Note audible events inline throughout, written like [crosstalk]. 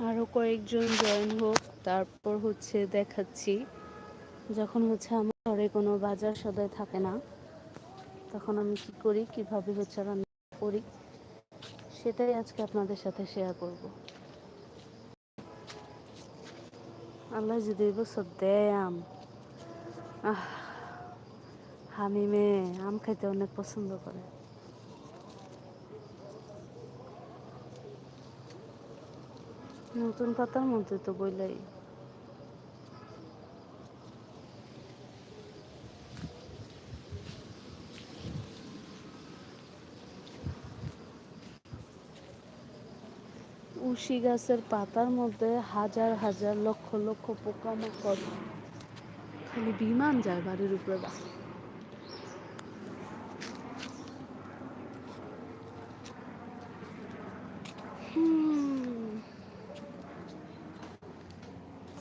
আরও কয়েকজন জয়েন হোক, তারপর হচ্ছে দেখাচ্ছি। যখন হচ্ছে আমার ঘরে কোনো বাজার সদাই থাকে না, তখন আমি কি করি, কীভাবে হচ্ছে রান্না করি, সেটাই আজকে আপনাদের সাথে শেয়ার করব। আল্লাহ যদি বছর দেয় আম। আহ, হামিমে, আম খাইতে অনেক পছন্দ করে। নতুন পাতার মধ্যে তো বইলাই। উশি গাছের পাতার মধ্যে হাজার হাজার লক্ষ লক্ষ পোকামাকড়। খালি বিমান যায় বাড়ির উপরে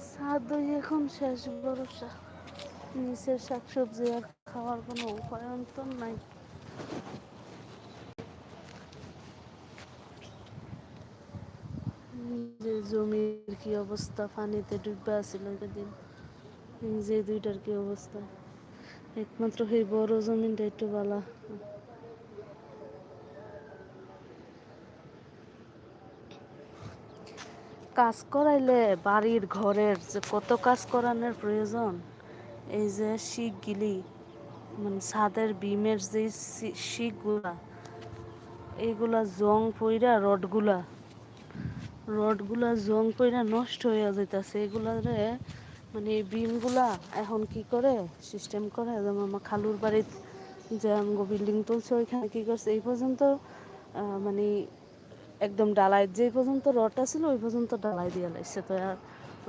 ছাদ এখন শেষ ভরসা। নিচের শাকসবজি আর খাওয়ার কোনো উপায় অন্তর নাই। যে জমির কি অবস্থা? পানিতে ডুববে আছিল দিন যে দুইটার কি অবস্থা? একমাত্র সেই বড় জমিনটা একটু বালা। কাজ করাইলে বাড়ির ঘরের যে কত কাজ করানোর প্রয়োজন, এই যে শিখগুলি মানে ছাদের বিমের যে শিখগুলা এইগুলা জং পইরা রডগুলা রডগুলা জং পইরা নষ্ট হয়ে যাইতেছে। এগুলারে মানে এই বিমগুলা এখন কি করে? সিস্টেম করে, যেমন আমার খালুর বাড়ির যে বিল্ডিং তুলছে, ওইখানে কী করছে? এই পর্যন্ত মানে একদম ডালাই, যে পর্যন্ত রডটা ছিল ওই পর্যন্ত ডালাই দিয়ে লাগছে তো আর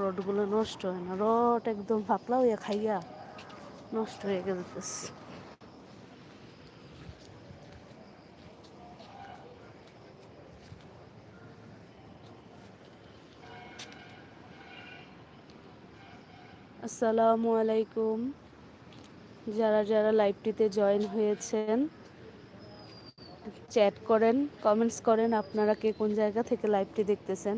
রডগুলো নষ্ট হয় না। রড একদম পাতলা হইয়া খাইয়া নষ্ট হয়ে গেছে আসসালামু আলাইকুম। যারা যারা লাইভটিতে জয়েন হয়েছেন চ্যাট করেন কমেন্টস করেন আপনারা কে কোন জায়গা থেকে লাইভটি দেখতেছেন।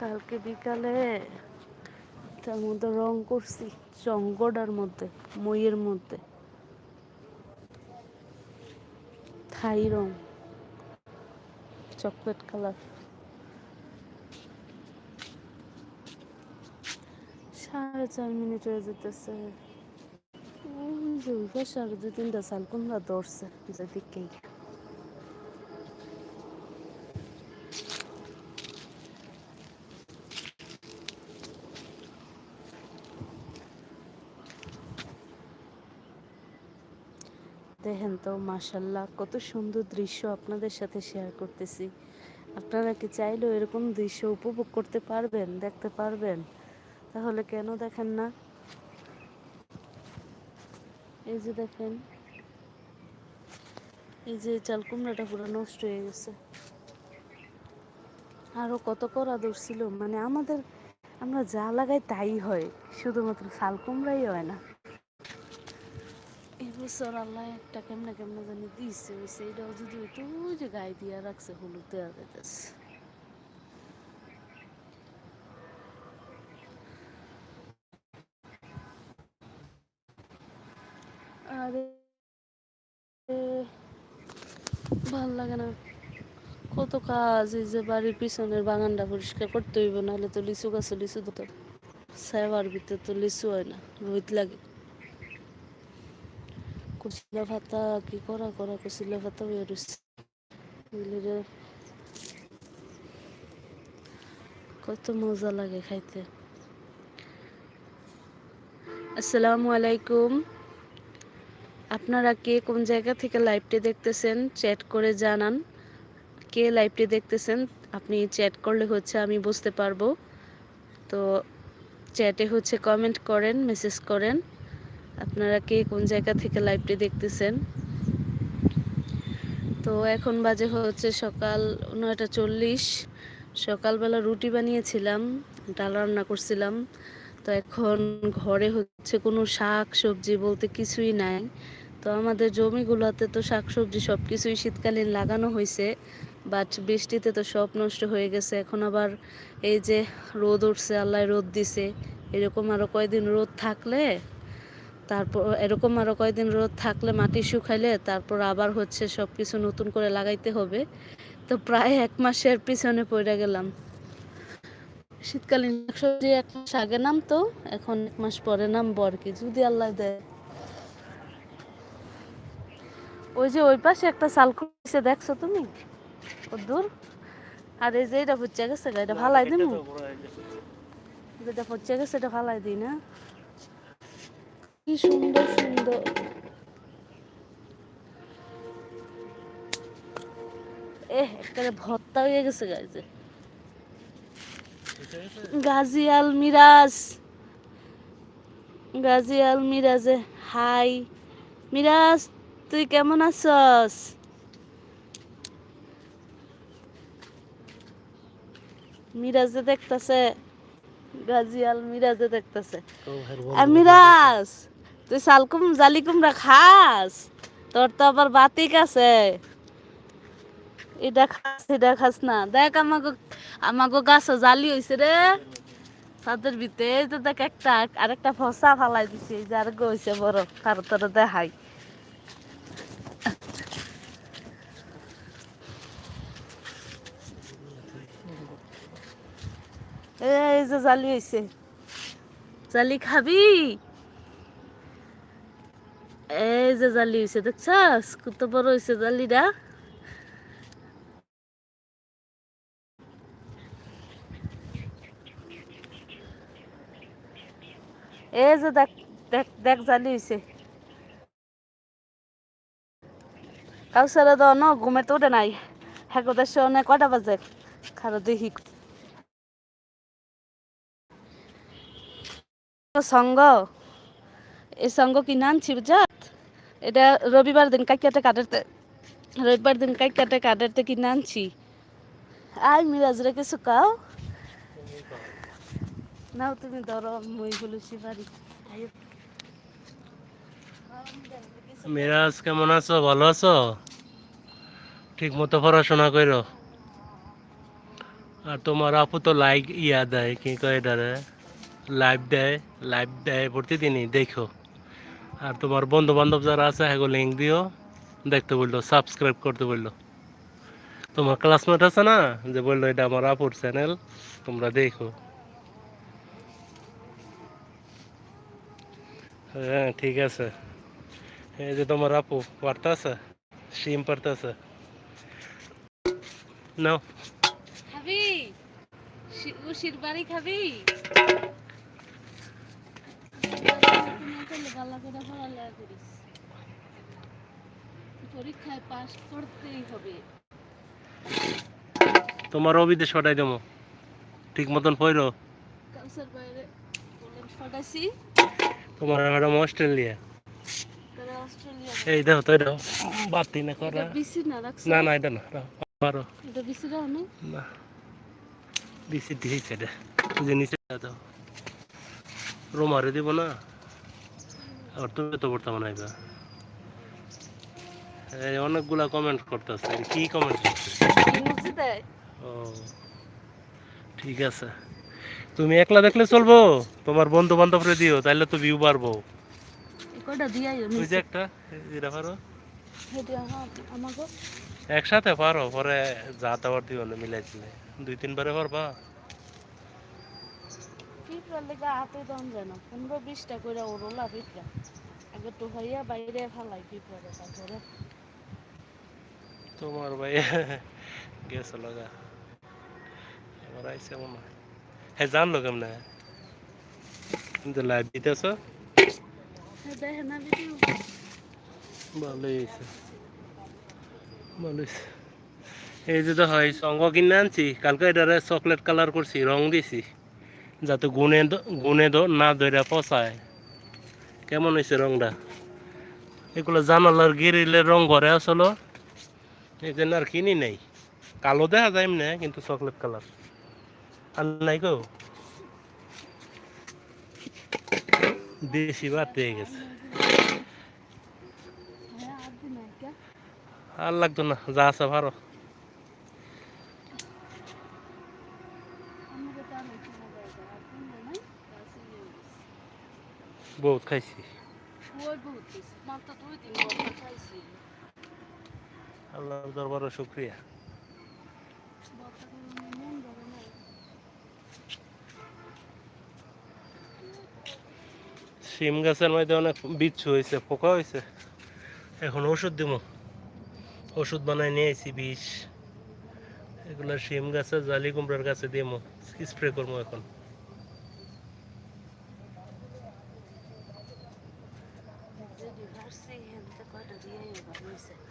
কালকে বিকালে তার মধ্যে রং করছি চঙ্গডার মধ্যে, মইয়ের মধ্যে। থাই রং, চকলেট কালার। সাড়ে চার মিনিট হয়ে যেতেছে। সাড়ে দু তিনটা সাল কুমড়া ধরছে যেদিকেই দেখেন তো মাসাল্লাহ কত সুন্দর দৃশ্য আপনাদের সাথে শেয়ার করতেছি। আপনারা কি চাইলেও এরকম দৃশ্য উপভোগ করতে পারবেন, দেখতে পারবেন? তাহলে কেন দেখেন না? এই যে দেখেন, এই যে চাল কুমড়াটা পুরো নষ্ট হয়ে গেছে। আরও কত করা ছিল মানে আমাদের, আমরা যা লাগাই তাই হয়, শুধুমাত্র শাল কুমড়াই হয় না। এবছর আল্লাহ একটা কেমনে কেমনে জানি দিছে ওই সেইটাও যদি একটু যে গায়ে দিয়া রাখছে, হলুদ দেওয়া যাইতেছে। আরে, ভালো লাগে না। কত কাজ, এই যে বাড়ির পিছনের বাগানটা পরিষ্কার করতে হইব, নাহলে তো লিচু গাছে লিচু দিতে সাইবার ভিতরে তো লিচু হয় না রোদ লাগে। কুচিলা ভাতা, কি করা করা ভাতা কত মজা লাগে খাইতে। আসসালামু আলাইকুম। আপনারা কে কোন জায়গা থেকে লাইভটি দেখতেছেন, চ্যাট করে জানান। কে লাইভটি দেখতেছেন, আপনি চ্যাট করলে হচ্ছে আমি বুঝতে পারব। তো চ্যাটে হচ্ছে কমেন্ট করেন, মেসেজ করেন। আপনারা কে কোন জায়গা থেকে লাইভটি দেখতেছেন? তো এখন বাজে হচ্ছে সকাল নয়টা চল্লিশ। সকালবেলা রুটি বানিয়েছিলাম, ডাল রান্না করছিলাম। তো এখন ঘরে হচ্ছে কোনো শাক সবজি বলতে কিছুই নাই। তো আমাদের জমিগুলোতে তো শাক সবজি সব কিছুই শীতকালীন লাগানো হয়েছে বাট বৃষ্টিতে তো সব নষ্ট হয়ে গেছে। এখন আবার এই যে রোদ উঠছে, আল্লাহ রোদ দিছে। এরকম আরও কয়দিন রোদ থাকলে তারপর এরকম আরও কয়েকদিন রোদ থাকলে মাটি শুকাইলে তারপর আবার হচ্ছে সব কিছু নতুন করে লাগাইতে হবে। তো প্রায় এক মাসের পিছনে পড়ে গেলাম। শীতকালীন শাকসবজি এক মাস আগে নাম তো এখন এক মাস পরে নামবো আর কি যদি আল্লাহ দেয়। ওই যে ওই পাশে একটা সাল খুঁজছে দেখছ তুমি? দূর? আর এই যে এটা হচ্ছে গেছে এটা ভালাই দিন যেটা গেছে এটা ভালাই দিই না। কি সুন্দর সুন্দর। এ একেবারে ভর্তা হয়ে গেছে গাজী আল মিরাজ গাজী আল মিরাজে হাই মিরাজ তুই কেমন আছস? মিরাজে দেখতাছে। গাজী আল মিরাজে দেখতাছে। আর মিরাজ! তুই সালকুম জালি কুমড়া খাস? তোর তো আবার বাতিক আছে। এটা খাস এটা খাস না। দেখ আমাকে আমাকে গাছও জালি হইছে রে। তাদের ভিতরে তো দেখ একটা, আরেকটা ফসা ফালাই দিছে। এই যে আর হইছে বড়, কারও তোর দেখাই। এই যে জালি হইছে। জালি খাবি? এই যে জালি হইছে, দেখছাস? কত বড় হইছে জালিটা। দেখ দেখ দেখ জালি হইছে। কাউসারা দাও ন ঘুমে তো নাই। হ্যাঁ দেশ অনেক কটা বাজে? খারো দেখি। সঙ্গ? এই সঙ্গ কি আনছি বুঝাত এটা রবিবার দিন কাকিয়াতে কাটাতে রবিবার দিন কাকিয়াতে কাটাতে কিনে আনছি আই মিরাজ রে কিছু কাও। নাও তুমি ধরো, মই বলেছি বাড়ি মিরাজ, কেমন আছো? ভালো আছো? ঠিক মতো পড়াশোনা করো আর তোমার আপু তো লাইক ইয়া দেয়, কি কয় এটারে? লাইভ দেয় লাইভ দেয় প্রতিদিনই, দেখো। আর তোমার বন্ধু বান্ধব যারা আছে হ্যাঁ লিঙ্ক দিও। দেখতে বলল সাবস্ক্রাইব করতে বলল। তোমার ক্লাসমেট আছে না, যে বলল, এটা আমার আপুর চ্যানেল তোমরা দেখো। হ্যাঁ ঠিক আছে। এই যে তোমার আপু, পারতাছে? সিম পারতাছে? নাও। খাবি? শি- উশির বাড়ি খাবি ভালো করে পড়ালেখা করিস পরীক্ষায় পাশ করতেই হবে। তোমার অবিদেশ পাঠাই দেবো। ঠিক মতন পড়ো। কাউসার বাইরে তোমার ম্যাডাম অস্ট্রেলিয়া। এই দেখো তো এটা বাতি না করা। বিসি না না এটা না পারো এটা বিসি দাও না? না। বেশি দিয়েছে এটা। যে নিচে দাও। রোমারে দিব না? আর তুমি তো পড়তে মনে এই অনেকগুলা কমেন্ট করতেছে কি কমেন্ট করছে ও ঠিক আছে। তুমি একলা দেখলে চলবো? তোমার বন্ধু বান্ধবরে দিও তাহলে তো ভিউ বাড়বো। যে একটা যেটা পারো। একসাথে পারো পরে যা তাবার দিও না মিলাইছিলে দুই তিনবারে পারবা। পিঁপড়ার লেগে হাতে দাম যায় না। পনেরো বিশটা করে ওরলা পিঁপড়া আগে তো হইয়া বাইরে ফেলাই পিঁপড়ারে তারপরে? তোমার ভাই [laughs] গেছে লগা। এবার আইসে মনে হয়। জানলো কেমনে? কিন্তু লাইভ দিতেছ? দেখে ভালোই হয়েছে ভালো হয়েছে এই যে তো হয় সঙ্গ কিনে আনছি কালকে এটারে চকলেট কালার করছি রং দিছি। যাতে গুনে গুনে না ধরে পচায়। কেমন হয়েছে রংটা? এগুলো জানালার গিরিলের রং ঘরে আসলো এই জন্য আর কিনি নেই। কালো দেখা যায় এমনি, কিন্তু চকলেট কালার। আর নাই গো বেশি বাড়তে গেছে। আর লাগতো না, যা আছে ভালো বহুত খাইছি। আল্লাহর দরবারে শুক্রিয়া। শিম গাছের মধ্যে অনেক বিচ্ছু হয়েছে পোকা হয়েছে। এখন ওষুধ দিব ওষুধ বানাই নিয়ে আইছি বিষ। এগুলো শিম গাছে জালি কুমড়ার গাছে দিব স্প্রে করব এখন।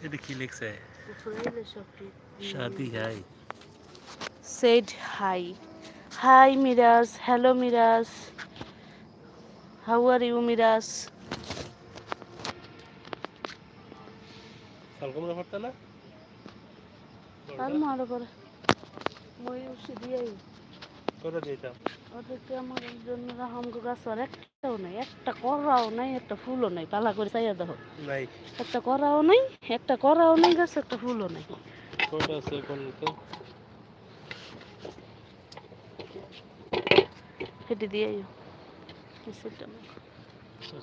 এটা কি লিখছে। শাদি গাই said hi. Hi Miraz, hello Miraz. How are you Miraz? শাল কুমড়া না? আর মারো পরে। মই উঠে দিয়ে করে দিতাম। ওদেরকে আমার জন্য হামগো গাছ আর একটাও নাই একটা করাও নাই একটা ফুলও নাই পালা করে চাইয়া দেখো নাই। একটা করাও নাই একটা করাও নাই গাছ একটা ফুলও নাই। কটা আছে এখন তো হেঁটে দিয়ে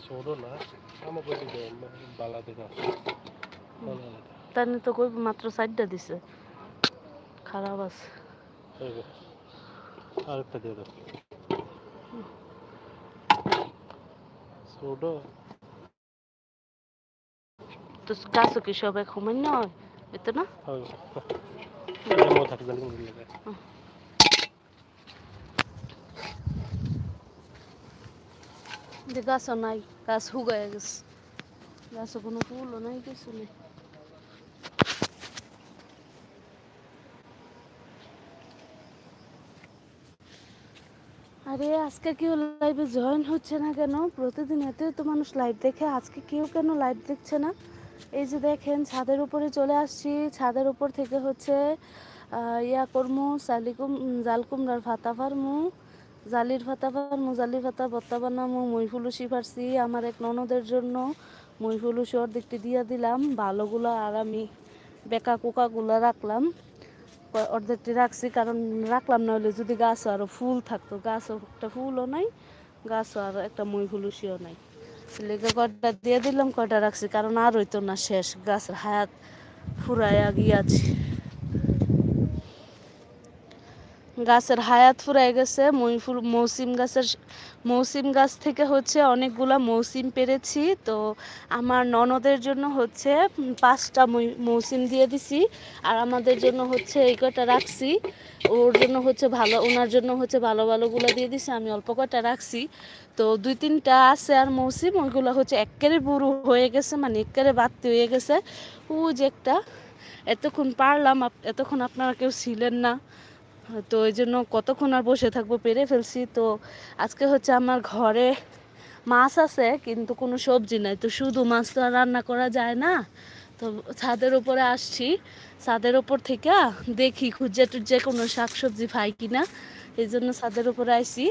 ছোট না আমাকে দিতে বালা দেখা তার তো কই মাত্র সাইডটা দিছে। খারাপ আছে। আরেকটা দিয়ে দাও। ছোট তো গাছও কি সব এক সময় নয়? এতো না? গাছও নাই গাছ হুগায় গেছে। গাছও কোনো ফুলও নাই কিছু নেই। আরে, আজকে কেউ লাইভে জয়েন হচ্ছে না কেন? প্রতিদিন এতই তো মানুষ লাইভ দেখে, আজকে কেউ কেন লাইভ দেখছে না? এই যে দেখেন, ছাদের উপরে চলে আসছি। ছাদের উপর থেকে হচ্ছে ইয়া করমু, সালিকুম জাল কুমড়ার ভাতা ফারমু জালির ভাতা ফারমু জালির ভাতা ভত্তা বানামু, মই ফুলুসি ফারছি আমার এক ননদের জন্য মই ফুলুসি অর্ধেকটি দিয়া দিলাম। ভালোগুলো আর আমি বেকা কোকাগুলো রাখলাম। অর্ধেকটি রাখছি, কারণ রাখলাম না হলে যদি গাছও আরও ফুল থাকতো গাছও একটা ফুলও নাই গাছও আর একটা মই ফুলুসিও নাই। লেগে কয়টা দিয়ে দিলাম, কয়টা রাখছি, কারণ আর হইতো না শেষ, গাছের হায়াত ফুরাইয়া গিয়াছে। গাছের হায়াত ফুরাই গেছে। মইফুল মৌসিম গাছের মৌসিম গাছ থেকে হচ্ছে অনেকগুলা মৌসিম পেরেছি। তো আমার ননদের জন্য হচ্ছে পাঁচটা মৌসিম দিয়ে দিছি। আর আমাদের জন্য হচ্ছে এই কটা রাখছি। ওর জন্য হচ্ছে ভালো ওনার জন্য হচ্ছে ভালো ভালোগুলো দিয়ে দিছি। আমি অল্প কটা রাখছি। তো দুই তিনটা আছে আর মৌসিম। ওইগুলো হচ্ছে একেবারে বুড়ো হয়ে গেছে মানে একেবারে বাড়তি হয়ে গেছে। ও যে একটা এতক্ষণ পারলাম এতক্ষণ আপনারা কেউ ছিলেন না। তো ওই জন্য কতক্ষণ আর বসে থাকব পেরে ফেলছি। তো আজকে হচ্ছে আমার ঘরে মাছ আছে, কিন্তু কোনো সবজি নাই। তো শুধু মাছ তো আর রান্না করা যায় না। তো ছাদের উপরে আসছি। ছাদের ওপর থেকে দেখি খুঁজে টুজে কোনো শাক সবজি পাই কিনা। এই জন্য ছাদের উপরে আইছি।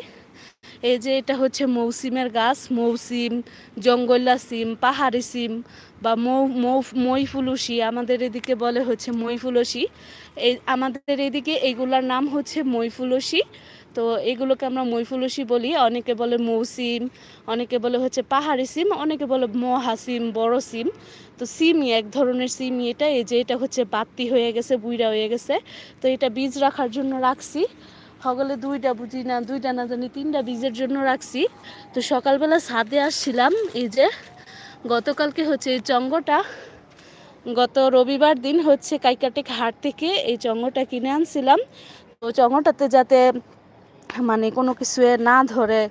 এই যে এটা হচ্ছে মৌসিমের গাছ, মৌসিম, জঙ্গলা সিম, পাহাড়ি সিম বা মৌ মৌ মই ফুলুসি আমাদের এদিকে বলে হচ্ছে মই ফুলসি এই আমাদের এদিকে এইগুলার নাম হচ্ছে মই ফুলসি তো এগুলোকে আমরা মই ফুলসি বলি। অনেকে বলে মৌসিম, অনেকে বলে হচ্ছে পাহাড়ি সিম, অনেকে বলে মহা সিম, বড় সিম। তো সিমই, এক ধরনের সিমই এটা। এই যে এটা হচ্ছে বাত্তি হয়ে গেছে, বুইরা হয়ে গেছে। তো এটা বীজ রাখার জন্য রাখছি। সকলে দুইটা বুঝি না, দুইটা না জানি, তিনটা বীজের জন্য রাখছি। তো সকালবেলা ছাদে আসছিলাম, এই যে গতকালকে হচ্ছে এই চঙ্গটা গত রবিবার দিন হচ্ছে কাইকাটেক হাট থেকে এই চঙ্গটা কিনে আনছিলাম। তো চঙ্গটাতে যাতে মানে কোনো কিছু এ না ধরে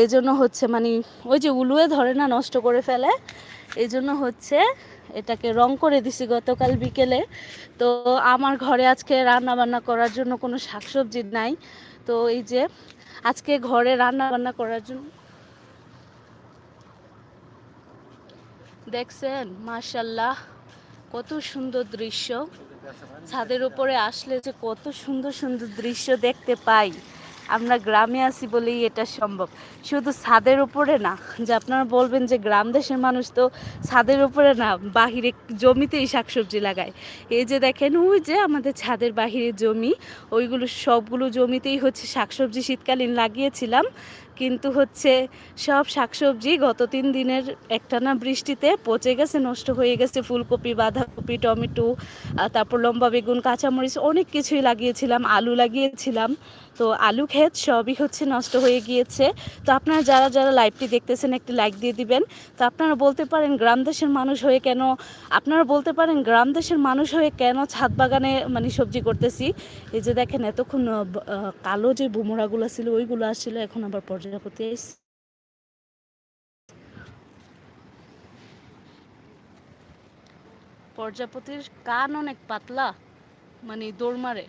এই জন্য হচ্ছে মানে ওই যে উলুয়ে ধরে না নষ্ট করে ফেলে এই জন্য হচ্ছে এটাকে রং করে দিছি গতকাল বিকেলে। তো আমার ঘরে আজকে রান্না বান্না করার জন্য কোনো শাকসবজি নাই। তো এই যে আজকে ঘরে রান্না বান্না করার জন্য দেখছেন মাশাল্লাহ কত সুন্দর দৃশ্য। ছাদের উপরে আসলে যে কত সুন্দর সুন্দর দৃশ্য দেখতে পাই। আমরা গ্রামে আছি বলেই এটা সম্ভব। শুধু ছাদের উপরে না, যে আপনারা বলবেন যে গ্রাম দেশের মানুষ তো ছাদের উপরে না, বাহিরে জমিতেই শাকসবজি লাগায়। এই যে দেখেন, ওই যে আমাদের ছাদের বাহিরে জমি, ওইগুলো সবগুলো জমিতেই হচ্ছে শাকসবজি শীতকালীন লাগিয়েছিলাম। কিন্তু হচ্ছে সব শাকসবজি গত তিন দিনের একটানা বৃষ্টিতে পচে গেছে, নষ্ট হয়ে গেছে। ফুলকপি, বাঁধাকপি, টমেটো তারপর লম্বা বেগুন, কাঁচামরিচ অনেক কিছুই লাগিয়েছিলাম, আলু লাগিয়েছিলাম। তো আলু ক্ষেত সবই হচ্ছে নষ্ট হয়ে গিয়েছে। তো আপনারা যারা যারা লাইভটি দেখতেছেন, একটি লাইক দিয়ে দিবেন। তো আপনারা বলতে পারেন, গ্রাম দেশের মানুষ হয়ে কেন, আপনারা বলতে পারেন, গ্রাম দেশের মানুষ হয়ে কেন ছাদ বাগানে মানে সবজি করতেছি? এই যে দেখেন, এতক্ষণ কালো যে বুমরাগুলো ছিল, ওইগুলো আসছিল, এখন আবার প্রজাপতি এসে। প্রজাপতির কান অনেক পাতলা মানে দৌড় মারে।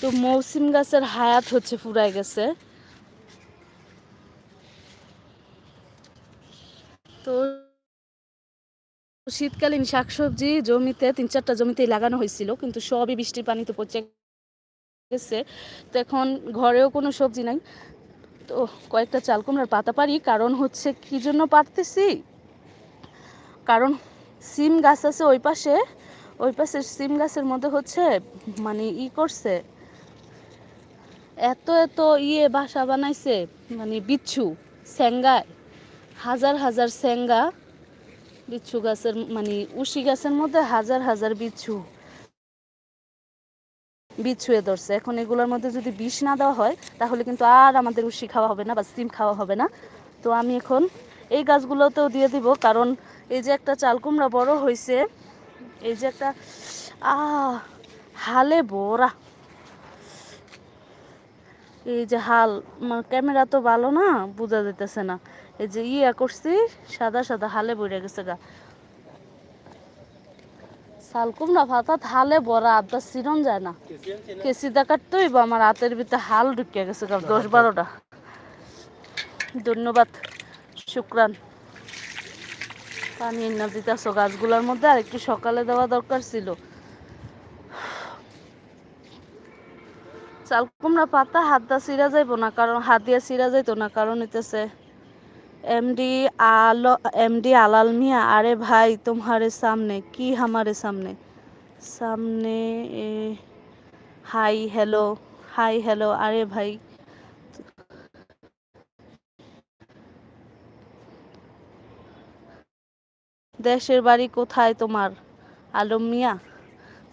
তো মৌসিম গাছের হায়াত হচ্ছে ফুরায় গেছে। তো শীতকালীন শাকসবজি জমিতে, তিন চারটা জমিতেই লাগানো হয়েছিল, কিন্তু সবই বৃষ্টির পানিতে পচে গেছে। তো এখন ঘরেও কোনো সবজি নাই। তো কয়েকটা চাল কুমড়ার পাতা পারি, কারণ হচ্ছে কি জন্য পারতেছি? কারণ সিম গাছ আছে ওই পাশে, ওই পাশের সিম গাছের মধ্যে হচ্ছে মানে ই করছে, এত এত ইয়ে বাসা বানাইছে মানে বিচ্ছু, স্যাঙ্গায়, হাজার হাজার স্যাঙ্গা, বিচ্ছু গাছের মানে উশি গাছের মধ্যে হাজার হাজার বিচ্ছু। বিচ্ছুয়ে ধরছে। এখন এগুলোর মধ্যে যদি বিষ না দেওয়া হয়, তাহলে কিন্তু আর আমাদের উশি খাওয়া হবে না বা সিম খাওয়া হবে না। তো আমি এখন এই গাছগুলোতেও দিয়ে দিব, কারণ এই যে একটা চাল কুমড়া বড় হয়েছে এই যে একটা আ হালে বড়া। এই যে হাল আমার ক্যামেরা তো ভালো না, বোঝা যেতেছে না। এই যে ইয়া করছি, সাদা সাদা হালে বইরে গেছে গা। শালকুমড়া ভাতাত হালে বড়া, আবদা সিরন যায় না। কেসি দেখার তো আমার হাতের ভিতরে হাল ঢুকিয়ে গেছে দশ বারোটা। ধন্যবাদ, শুক্রান। পানি না দিতেছ গাছগুলোর মধ্যে, আর একটু সকালে দেওয়া দরকার ছিল। চাল কুমড়া পাতা হাত দা সিরা যাইব না, কারণ হাত দিয়ে সিরা যাইতো না, কারণ হইতেছে এমডি আলো এমডি আলাল মিয়া, আরে ভাই তোমারে সামনে, কি হামারে সামনে? সামনে হাই, হ্যালো হাই, হ্যালো, আরে ভাই। দেশের বাড়ি কোথায় তোমার? আলম মিয়া,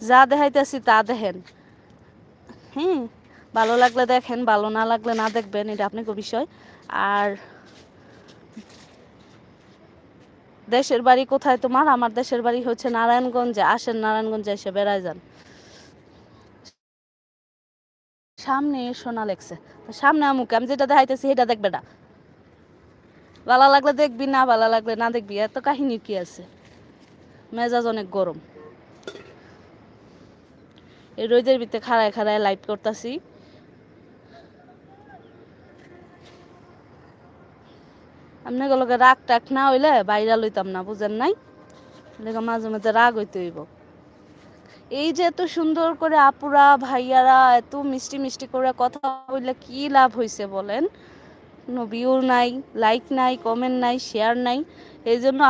যা দেখাইতেছি তা দেখেন। হ্যাঁ ভালো লাগলে দেখেন, ভালো না লাগলে না দেখবেন, এটা আপনাকে বিষয়। আর দেশের বাড়ি কোথায় তোমার? আমার দেশের বাড়ি হচ্ছে নারায়ণগঞ্জে। আসেন নারায়ণগঞ্জে এসে বেড়ায় যান। সামনে সোনা লেগছে সামনে আমুকে, আমি যেটা দেখাইতেছি সেটা দেখবে না। ভালো লাগলে দেখবি, না ভালো লাগলে না দেখবি। এত কাহিনী কি আছে? মেজাজ অনেক গরম। এই রোদের ভিতরে খাড়ায় খাড়ায় লাইভ করতেছি। আপনাগুলোকে রাগ টাক না হইলে বাইরা লইতাম না, বুঝেন নাই? লেগে মাঝে মাঝে রাগ হইতে হইব। এই যে এত সুন্দর করে আপুরা, ভাইয়ারা, এত মিষ্টি মিষ্টি করে কথা বললে কি লাভ হইছে বলেন? কোনো ভিউ নাই লাইক নাই কমেন্ট নাই শেয়ার নাই। এই জন্য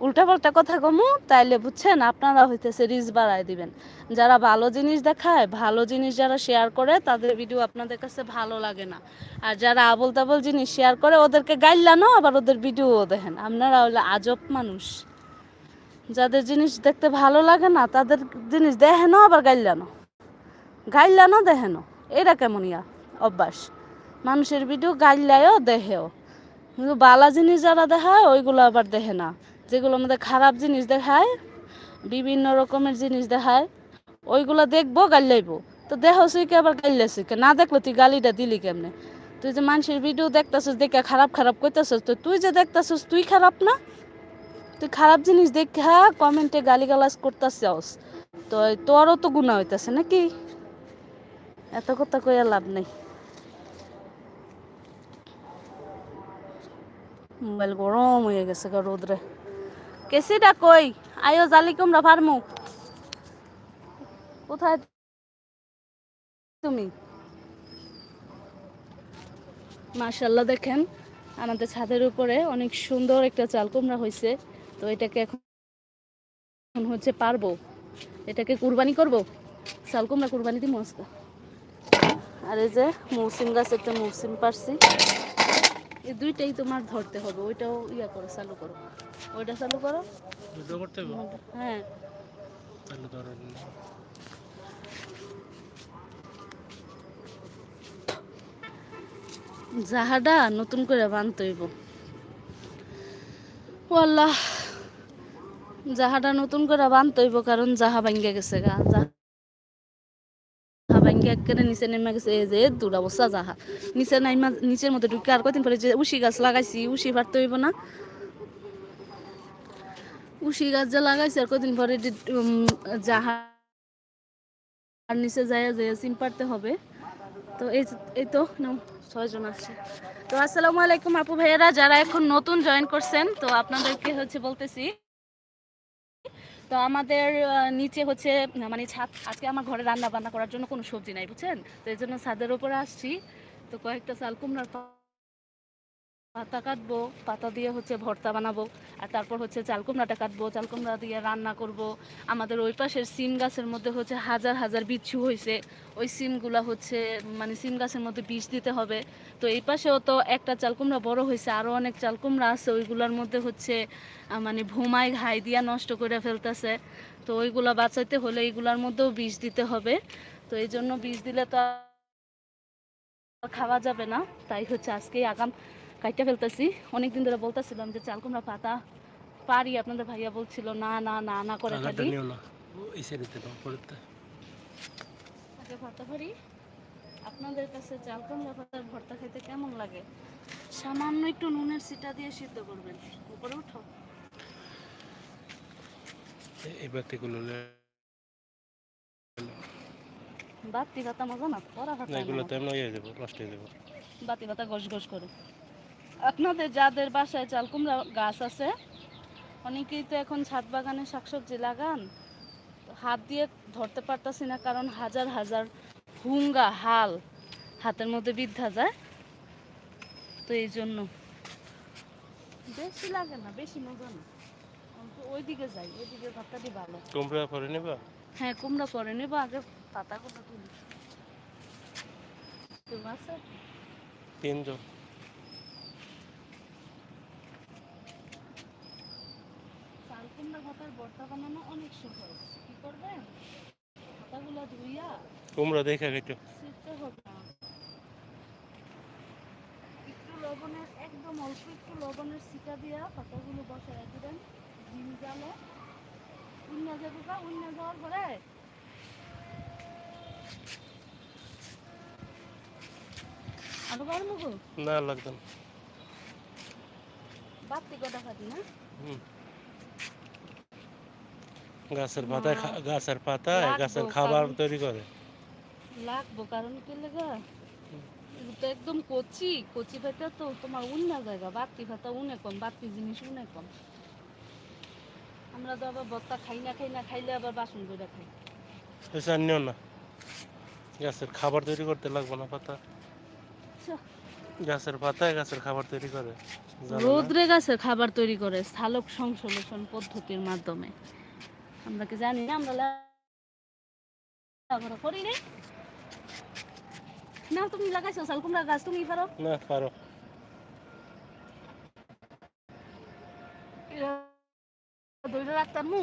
উল্টাপাল্টা কথা কমু, তাইলে বুঝছেন আপনারা হইতেছে রিচ বাড়ায় দিবেন। যারা ভালো জিনিস দেখায়, ভালো জিনিস যারা শেয়ার করে, তাদের ভিডিও আপনাদের কাছে ভালো লাগে না। আর যারা আবল তাবল জিনিস শেয়ার করে, ওদেরকে গাইলানো আবার ওদের ভিডিও দেখেন। আপনারা হলো আজব মানুষ। যাদের জিনিস দেখতে ভালো লাগে না, তাদের জিনিস দেখেনও, আবার গাইলানো গাইলানো দেখেনও। এটা কেমন ইয়া? অভ্যাস। মানুষের ভিডিও গাইলায়ও দেখেও। কিন্তু বালা জিনিস যারা দেখায়, ওইগুলো আবার দেখে না। যেগুলো আমাদের খারাপ জিনিস দেখায়, বিভিন্ন রকমের জিনিস দেখায়, ওইগুলো দেখব গাল গাইলাইবো। তো দেহ সুইকে আবার গাইলে সুইকে, না দেখল তুই গালিটা দিলি কেমনে? তুই যে মানুষের ভিডিও দেখতাছিস, দেখে খারাপ খারাপ কইতাছিস, তো তুই যে দেখতাছিস, তুই খারাপ না? তুই খারাপ জিনিস দেখা কমেন্টে গালি গালিগালাজ করতাছিস, তো তোরও তো গুণা হইতাছে নাকি? এত কথা কইয়া লাভ নেই। মোবাইল গরম হয়ে গেছে রোদরে। কেসিটা কই? আয়ো জালি কুমড়া ফার্মু। কোথায় তুমি? মাশাল্লাহ দেখেন, আমাদের ছাদের উপরে অনেক সুন্দর একটা চাল কুমড়া হয়েছে তো এটাকে এখন হচ্ছে পারব। এটাকে কুরবানি করব? চাল কুমড়া কুরবানি দিব আজকে। আর এই যে মৌসিম গাছ একটা মৌসিম পারছি। এই দুইটাই তোমার ধরতে হবে ওইটাও ইয়া করো চালু করো। ওইটা চালু করো। ভিডিও করতে হবে? হ্যাঁ। তাহলে ধরো জাহাটা নতুন করে বানতে হইব। ও আল্লাহ জাহাটা নতুন করে বানতে হইব কারণ জাহা ভাঙ্গে গেছে গা। ভাঙ্গে নিচে নেমে গেছে যে দুরা বসা জাহা নিচে নাইমা নিচের মধ্যে ঢুকে আর কদিন পরে যে উশি গাছ লাগাইছি উশি পারতে হইব না। উশি গাছ যে লাগাইছি আর কদিন পরে যে, উম, জাহা আর নিচে যায় যে সিম পারতে হবে। তো এই এই তো ছয়জন আছে। তো আসসালামু আলাইকুম আপু ভাইয়েরা যারা এখন নতুন জয়েন করছেন তো আপনাদেরকে হচ্ছে বলতেছি তো আমাদের নিচে হচ্ছে মানে ছাদ, আজকে আমার ঘরে রান্না বান্না করার জন্য কোনো সবজি নাই, বুঝছেন? তো এই জন্য ছাদের ওপরে আসছি। তো কয়েকটা চাল কুমড়ার পাতা কাটবো, পাতা দিয়ে হচ্ছে ভর্তা বানাবো, আর তারপর হচ্ছে চালকুমড়াটা কাটবো, চাল কুমড়া দিয়ে রান্না করব। আমাদের ওই পাশের সিম গাছের মধ্যে হচ্ছে হাজার হাজার বিচ্ছু হয়েছে ওই সিমগুলা হচ্ছে মানে সিম গাছের মধ্যে বিষ দিতে হবে। তো এই পাশেও তো একটা চালকুমড়া বড় হয়েছে আরও অনেক চাল কুমড়া আছে, ওইগুলোর মধ্যে হচ্ছে মানে ভোমায় ঘাই দিয়া নষ্ট করে ফেলতেছে। তো ওইগুলা বাঁচাইতে হলে এইগুলার মধ্যেও বিষ দিতে হবে। তো এই জন্য বিষ দিলে তো খাওয়া যাবে না। তাই হচ্ছে আজকেই আগাম কাইটা ফেলতেছি। অনেকদিন ধরে বলতেছিলাম যে চাল কুমড়া পাতা পারি। আপনাদের ভাইয়া বলছিল না না না না করে খালি আগে ভর্তা করি আপনাদের কাছে চাল কুমড়া পাতার ভর্তা খেতে কেমন লাগে? সামান্য একটু নুনের সিটা দিয়ে সিদ্ধ করবেন। উপরে উঠো। এই ব্যক্তিগুলো বাতি ভাতা মজা না? পরা ভাতা এগুলো তো এমন হয়ে যাবে নষ্ট হয়ে যাবে বাতি ভাতা গস গস করে। আপনাদের যাদের বাসায় চাল কুমড়া গাছ আছে অনেকেই তো এখন ছাদ বাগানে শাকসবজি লাগান। হাত দিয়ে ধরতে পারতাছি না কারণ হাজার হাজার হুঙ্গা হাল হাতের মধ্যে বিদ্ধা যায়। তো এই জন্য। বেশি লাগে না বেশি মজা না। ওইদিকে যাই ওইদিকে ভাতটাটি ভালো। তোমরা পরে নেবা? হ্যাঁ কুমড়া করে নেব আগে পাতাগুলো তুলি। কেউ আছে তিনজন চাল কুমড়া ভর্তা বানানো অনেক সহজ। কি করবেন? পাতাগুলো ধুইয়া তোমরা দেখা গেছো সিদ্ধ হবে। না একটু লবণের একদম অল্প একটু লবণের সিটা দিয়া পাতাগুলো বসায় দিবেন। ডিম জালে উন্না যাবে বা উন্না যাওয়ার পরে আরও বার মুগো? না লাগবে বাতি কটা খাতি না? হুম। গাছের পাতায় গাছের পাতায় গাছের খাবার তৈরি করে। লাগবো কারণ কি লেগা? তো একদম কচি কচি ভাতা তো তোমার উন্না জায়গা বাতি ভাতা উনে কম বাতি জিনিস উনে কম। আমরা তো আবার বত্তা খাই না খাই না খাইলে আবার বাসন করে খাই। এসে নিও না। গাছের খাবার তৈরি করতে লাগবে না পাতা। আচ্ছা। গাছের পাতায় গাছের খাবার তৈরি করে। রোদ্রে গাছের খাবার তৈরি করে সালোক সংশ্লেষণ পদ্ধতির মাধ্যমে। আমরা কি জানি না আমরা লেখাপড়া করি না তুমি লাগাইছো শাল কুমড়া গাছ তুমি পারো। না পারো। ধরে রাখতাম মু